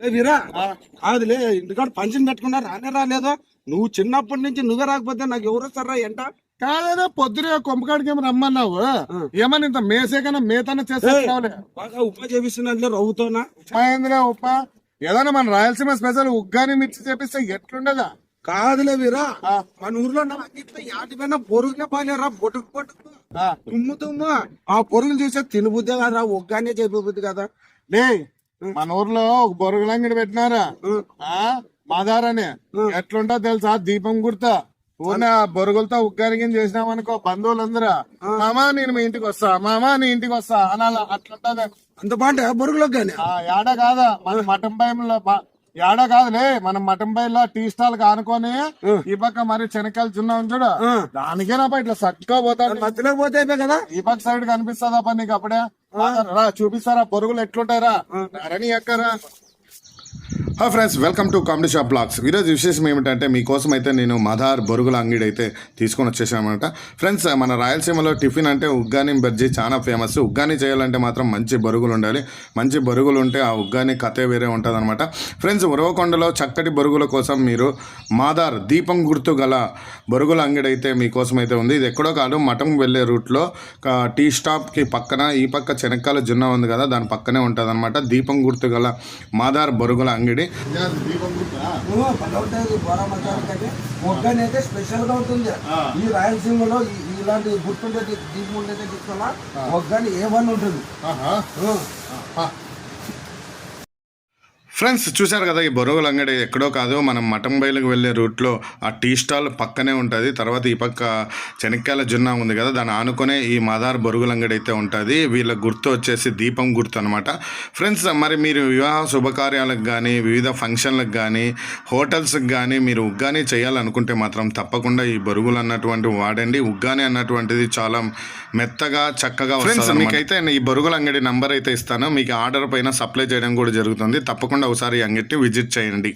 వీరా కాదులే ఇంటికాడ పంచిన పెట్టుకున్నా రానే రాలేదో. నువ్వు చిన్నప్పటి నుంచి నువ్వే రాకపోతే నాకు ఎవరు వస్తారా ఎంట కాదేదో పొద్దున కొంపకాడికి ఏమో రమ్మన్నావు? ఏమని ఇంత మేసే కన్నా మేతన చేసేస్తావులే బాగా ఉప్మా చేపిస్తున్నా రవ్వుతోనా? ఉప్ప ఏదైనా మన రాయలసీమ స్పెషల్ ఉగ్గాని మిర్చి చేపిస్తే ఎట్లుండదా? కాదులే వీరా. మన ఊర్లో నా పైన పొరుగులే పాలేరా బొట్టుకు బొట్టుకు ఆ. తుమ్ము తుమ్ము ఆ పొరుగులు చూస్తే తినబుద్దే కదా ఒగ్గానే చెప్పబుద్ది కదా. లే మన ఊర్లో ఒక బొరుగులంగిడి పెట్టినారా? ఆ. మాదారని ఎట్లుంటా తెలుసా? దీపం గుర్తా. ఊరిని ఆ బొరుగులతో ఉగ్గానికి చేసినామనుకో బంధువులందరూ మామా నేను మీ ఇంటికి వస్తా మామా నీ ఇంటికి వస్తా అనాల. అట్లుంటది. అంత బాగుంటే పొరుగులోకి కానీ? ఆ యాడ కాదా? మన మటన్ భయంలో యాడ కాదులే మనం మటన్ భయంలో టీ స్టాల్ కానుకొని ఈ పక్క మరి శనక్కాయలు చిన్న చూడు. దానికే నా ఇట్లా చక్కగా పోతాడు. మధ్యలోకి పోతే కదా? ఈ పక్క సైడ్ కనిపిస్తుందా పని నీకు అప్పుడే? రా చూపిస్తారా? పొరుగులు ఎట్లుంటాయిరా? రణి ఎక్కరా హా friends welcome to comedy shop blogs ఈరోజు విశేషం ఏమిటంటే మీకోసం అయితే నేను మదార్ బొరుగుల అంగిడి అయితే తీసుకొని వచ్చేసామన్నమాట ఫ్రెండ్స్ మన రాయలసీమలో టిఫిన్ అంటే ఉగ్గాని బజ్జీ చాలా ఫేమస్ ఉగ్గాని చేయాలంటే మాత్రం మంచి బొరుగులు ఉండాలి. మంచి బొరుగులు ఉంటే ఆ ఉగ్గాని కథే వేరే ఉంటుంది అనమాట ఫ్రెండ్స్ ఉరవకొండలో చక్కటి బొరుగుల కోసం మీరు మాదార్ దీపం గుర్తు గల బొరుగుల అంగిడి అయితే మీకోసం అయితే ఉంది. ఇది ఎక్కడో కాదు మఠం వెళ్ళే రూట్లో టీ స్టాప్కి పక్కన ఈ పక్క చెనక్కాల జున్న ఉంది కదా దాని పక్కనే ఉంటుంది అనమాట దీపం గుర్తు గల మాదార్ బొరుగుల అంగిడి. స్పెషల్గా ఉంటుంది. ఈ రాయలసీమలో ఇలాంటి గుర్తుండేది దీపం ఉండేది తీసుకున్నా ఒగ్గాని ఏ వన్ ఉంటుంది. ఫ్రెండ్స్ చూశారు కదా ఈ బొరుగుల అంగడి ఎక్కడో కాదు మనం మటన్ బయలుకు వెళ్ళే రూట్లో ఆ టీ స్టాల్ పక్కనే ఉంటుంది. తర్వాత ఈ పక్క చెనక్కాయల జున్న ఉంది కదా దాన్ని ఆనుకునే ఈ మదార్ బొరుగుల అంగడి అయితే ఉంటుంది. వీళ్ళ గుర్తు వచ్చేసి దీపం గుర్తు అనమాట ఫ్రెండ్స్ మరి మీరు వివాహ శుభకార్యాలకు కానీ వివిధ ఫంక్షన్లకు కానీ హోటల్స్కి కానీ మీరు ఉగ్గాని చేయాలనుకుంటే మాత్రం తప్పకుండా ఈ బొరుగులు అన్నటువంటి వాడండి. ఉగ్గాని అన్నటువంటిది చాలా మెత్తగా చక్కగా ఫ్రెండ్స్ మీకైతే ఈ బొరుగుల అంగడి నంబర్ అయితే ఇస్తాను. మీకు ఆర్డర్ పైన సప్లై చేయడం కూడా జరుగుతుంది. తప్పకుండా ఒకసారి అంగట్టి విజిట్ చేయండి.